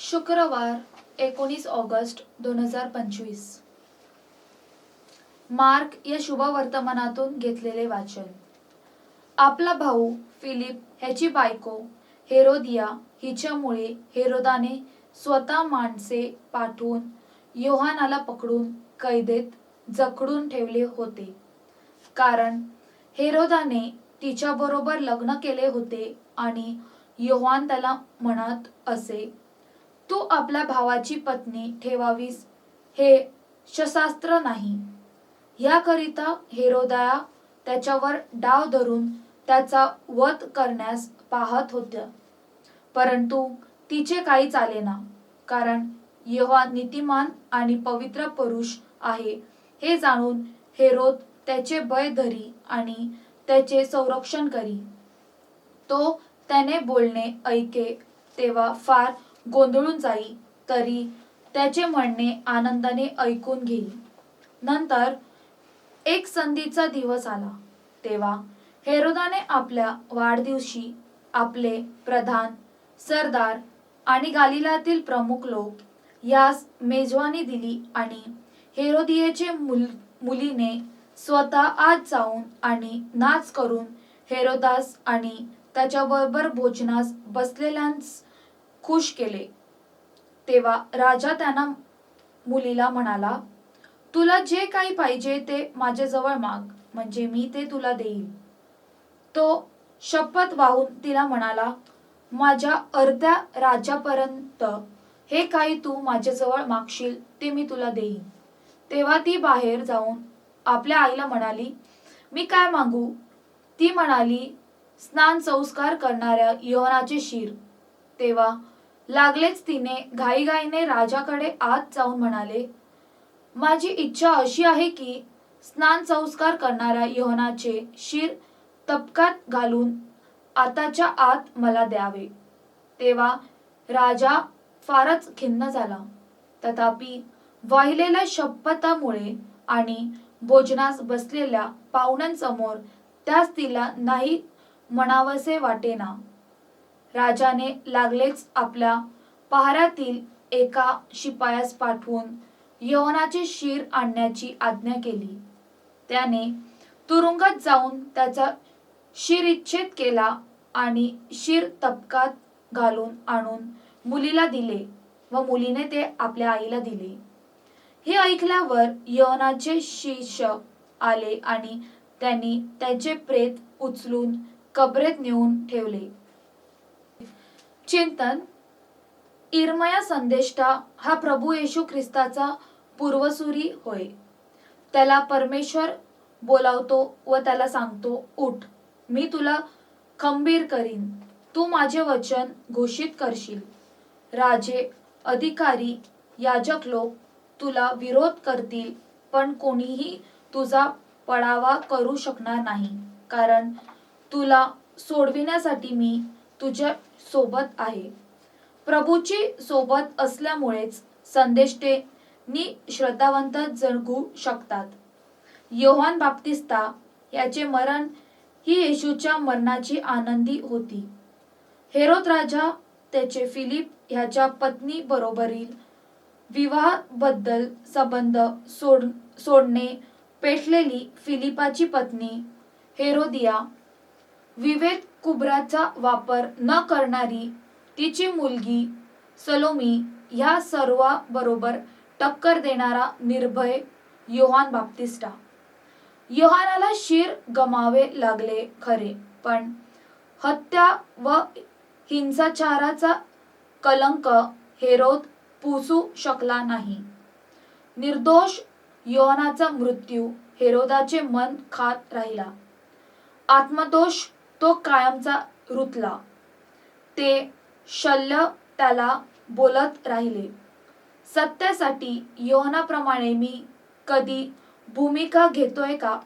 शुक्रवार एकोणीस ऑगस्ट दोन हजार पंचवीस. मार्क या शुभ वर्तमानातून घेतलेले वाचन. आपला भाऊ फिलिप ह्याची बायको हेरोदिया हिच्यामुळे हेरोदाने स्वतः माणसे पाठवून योहानाला पकडून कैदेत जखडून ठेवले होते. कारण हेरोदाने तिच्याबरोबर लग्न केले होते आणि योहान त्याला म्हणत असे तू आपल्या भावाची पत्नी ठेवावीस हे शशास्त्र नाही. याकरिता हेरोदया त्याच्यावर डाव धरून त्याचा वध करण्यास पाहत होत्या. परंतु तिचे काही चालेना कारण यहोवा नीतिमान आणि पवित्र पुरुष आहे. हे जाणून हेरोद त्याचे भय धरी आणि त्याचे संरक्षण करी. तो त्याने बोलणे ऐके तेव्हा फार गोंधळून जाई तरी त्याचे म्हणणे आनंदाने ऐकून घेई. नंतर एक संधीचा दिवस आला. तेव्हा हेरोदाने आपल्या वाढदिवशी आपले प्रधान सरदार आणि गालिलातील प्रमुख लोक यास मेजवानी दिली आणि हेरोदियेचे मुल मुलीने स्वतः आत जाऊन आणि नाच करून हेरोदास आणि त्याच्याबरोबर भोजनास बसलेल्यांस खुश केले. तेव्हा राजा त्यांना मुलीला म्हणाला तुला जे काही पाहिजे ते माझ्याजवळ माग म्हणजे मी ते तुला देईल तो शपथ वाहून तिला म्हणाला माझ्या अर्ध्या राज्यापर्यंत हे काही तू माझ्याजवळ मागशील ते मी तुला देईन. तेव्हा ती बाहेर जाऊन आपल्या आईला म्हणाली मी काय मागू? ती म्हणाली स्नान संस्कार करणाऱ्या यवनाचे शिर तेव्हा लागलेच तिने घाईघाईने राजाकडे आत जाऊन म्हणाले माझी इच्छा अशी आहे की स्नान संस्कार करणाऱ्या योहनाचे शिर तपकात घालून आताच्या आत मला द्यावे. तेव्हा राजा फारच खिन्न झाला. तथापि वाहिलेल्या शपथामुळे आणि भोजनास बसलेल्या पाहुण्यांसमोर त्यास तिला नाही म्हणावसे वाटेना. राजाने लागलेच आपल्या पहाऱ्यातील एका शिपायास पाठवून यवनाचे शिर आणण्याची आज्ञा केली. त्याने तुरुंगात जाऊन त्याचा शिरच्छेद केला आणि शिर तपकात घालून आणून मुलीला दिले व मुलीने ते आपल्या आईला दिले. हे ऐकल्यावर यवनाचे शिष्य आले आणि त्यांनी त्याचे प्रेत उचलून कबरेत नेऊन ठेवले. चिंतन. इरमया संदेष्टा हा प्रभू येशू ख्रिस्ताचा पूर्वसुरी होय. त्याला परमेश्वर बोलावतो व त्याला सांगतो उठ मी तुला खंबीर करीन. तू माझे वचन घोषित करशील. राजे अधिकारी याजक लोक तुला विरोध करतील पण कोणीही तुझा पडावा करू शकणार नाही. कारण तुला सोडविण्यासाठी मी तुझ्या सोबत आहे. प्रभूची सोबत असल्यामुळेच संदेष्टे नि श्रद्धावंत जगू शकतात. योहान बाप्तिस्ता याचे मरण ही येशूच्या मरणाची आनंदी होती. हेरोद राजा त्याचे फिलिप ह्याच्या पत्नी बरोबरील विवाहाबद्दल संबंध सोड सोडणे पेटलेली फिलिपाची पत्नी हेरोदिया विवेक कुब्राचा वापर न करणारी तिची मुलगी सलोमी ह्या सर्वाबरोबर टक्कर देणारा निर्भय योहान बाप्तिस्टा. योहानाला शिर गमावे लागले खरे पण हत्या व हिंसाचाराचा कलंक हेरोद पुसू शकला नाही. निर्दोष योहानाचा मृत्यू हेरोदाचे मन खात राहिला. आत्मदोष तो कायमचा रुतला. ते शल्य त्याला बोलत राहिले. सत्यासाठी योहनाप्रमाणे मी कधी भूमिका घेतोय का?